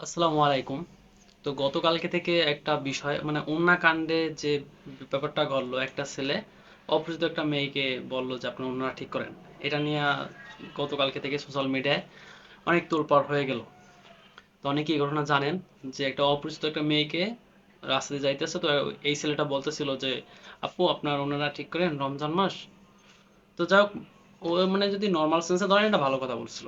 আসসালামু আলাইকুম। তো গতকালকে থেকে একটা বিষয় মানে উন্না কাণ্ডে যে ব্যাপারটা ঘটলো, একটা ছেলে অপরিচিত একটা মেয়েকে বলল যে আপনি উন্না ঠিক করেন। এটা নিয়ে গতকালকে থেকে সোশ্যাল মিডিয়ায় অনেক তোলপাড় হয়ে গেল। তো অনেকেই ঘটনা জানেন যে একটা অপরিচিত একটা মেয়েকে রাস্তা দিয়ে যাইতেছে। তো এই ছেলেটা বলতেছিল যে, আপু, আপনার ওনারা ঠিক করেন রমজান মাস? তো যাই হোক, ও মানে যদি নর্মাল সেন্সে ধরেন, এটা ভালো কথা বলছিল।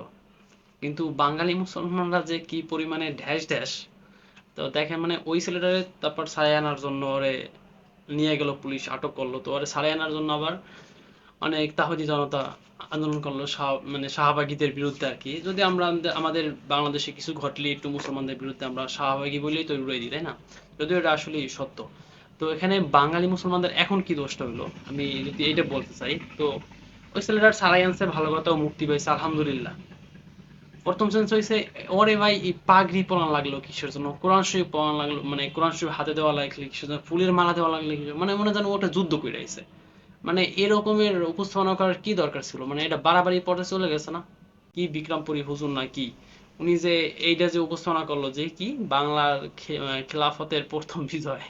কিন্তু বাঙালি মুসলমানরা যে কি পরিমাণে ঢ্যাস ঢ্যাস, তো দেখেন মানে ওই ছেলেটারে তারপর ছাড়াই আনার জন্য ওরে নিয়ে গেল পুলিশ, আটক করল। তো ওরে ছাড়াই আনার জন্য আবার অনেক তাহিদি জনতা আন্দোলন করল মানে শাহবাগীদের বিরুদ্ধে আর কি। যদি আমরা আমাদের- বাংলাদেশে কিছু ঘটলে একটু মুসলমানদের বিরুদ্ধে আমরা শাহবাগী বলেই তো উড়াই দিই, তাই না? যদিও এটা আসলে সত্য। তো এখানে বাঙালি মুসলমানদের এখন কি দোষটা হলো আমি যদি এটা বলতে চাই, তো ওই ছেলেটার ছাড়াই আনছে, ভালো কথা মুক্তি পাইছে, আলহামদুলিল্লাহ। প্রথম সেন্স হয়েছে ওরে ভাই, এই পাগড়ি পরান লাগল কিসের জন্য? কোরআন শরীফ পরান লাগল মানে কোরআন শরীফ হাতে দেওয়া লাগল কিসের জন্য? ফুলের মালা দেওয়া লাগল কিসের মানে মনে যেন ওটা যুদ্ধ করে আইছে। মানে এরকমের উপস্থাপনা করার কি দরকার ছিল? মানে এটা বাড়াবাড়ি পর্যায়ে চলে গেছে না? কি বিক্রমপুরী হুজুর না কি? উনি যে এইটা যে উপস্থাপনা করল যে কি? বাংলার খেলাফতের প্রথম বিজয়।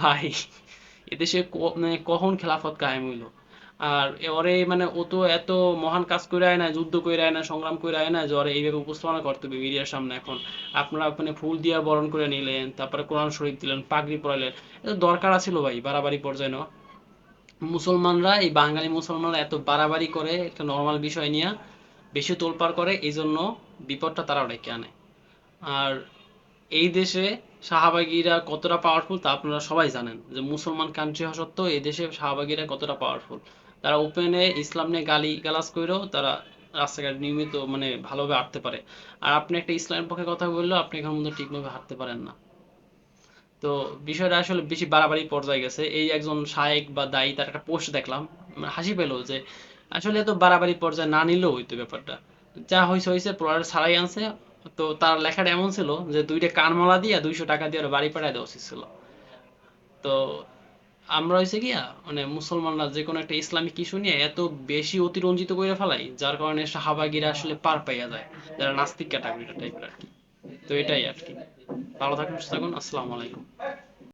ভাই, এদেশে মানে কখন খেলাফত কায়েম হইল? আর ওরে মানে ও তো এত মহান কাজ করে আয় না, যুদ্ধ করে আয় না, সংগ্রাম করে আয় না, যে ওরে এইভাবে উপস্থাপনা করতে হবে মিডিয়ার সামনে এখন। আপনারা মানে ফুল দিয়া বরণ করে নিলেন, তারপরে কোরআন শরীফ দিলেন, পাগড়ি পরাইলেন এটা দরকার আছিল ভাই, বাড়াবাড়ি পর্যায়ে নেওয়া। মুসলমানরা, এই বাঙালি মুসলমানরা এত বাড়াবাড়ি করে, একটা নর্মাল বিষয় নিয়ে বেশি তোলপাড় করে এই জন্য বিপদটা তারা ডেকে আনে। আর এই দেশে শাহবাগীরা কতটা পাওয়ারফুল তা আপনারা সবাই জানেন, যে মুসলমান কান্ট্রি হওয়া সত্ত্বেও এই দেশে শাহবাগীরা কতটা পাওয়ারফুল তারা ওপেনে ইসলাম নিয়ে গালি, গালাজ করেও তারা রাস্তাঘাট নিয়মিত মানে ভালোভাবে হাঁটতে পারে। আর আপনি একটা ইসলামের পক্ষে কথা বললেও আপনি এখানের মধ্যে ঠিকভাবে হাঁটতে পারেন না। তো বিষয়টা আসলে বেশি বাড়াবাড়ি পর্যায়ে গেছে। এই একজন শায়েক বা দায়ী তার একটা পোস্ট দেখলাম মানে হাসি পেল যে আসলে এত বাড়াবাড়ি পর্যায়ে না নিলেও হইতো ব্যাপারটা। যা হয়েছে হয়েছে প্রোডাক্ট ছাড়াই আনছে। তো তার লেখাটা এমন ছিল যে দুইটা কানমলা দিয়ে দুইশো টাকা দিয়ে বাড়ি পাঠায় দেওয়া উচিত ছিল। তো আমরা হয়েছে গিয়া মানে মুসলমানরা যে কোনো একটা ইসলামিক ইস্যু নিয়ে এত বেশি অতিরঞ্জিত করে ফেলাই, যার কারণে সাহাবাগিরা আসলে পার পাইয়া যায়, যারা নাস্তিক ক্যাটাগরিটা টাইপের আর কি তো এটাই আর কি ভালো থাকুন, সুস্থ থাকুন, আসসালামু আলাইকুম।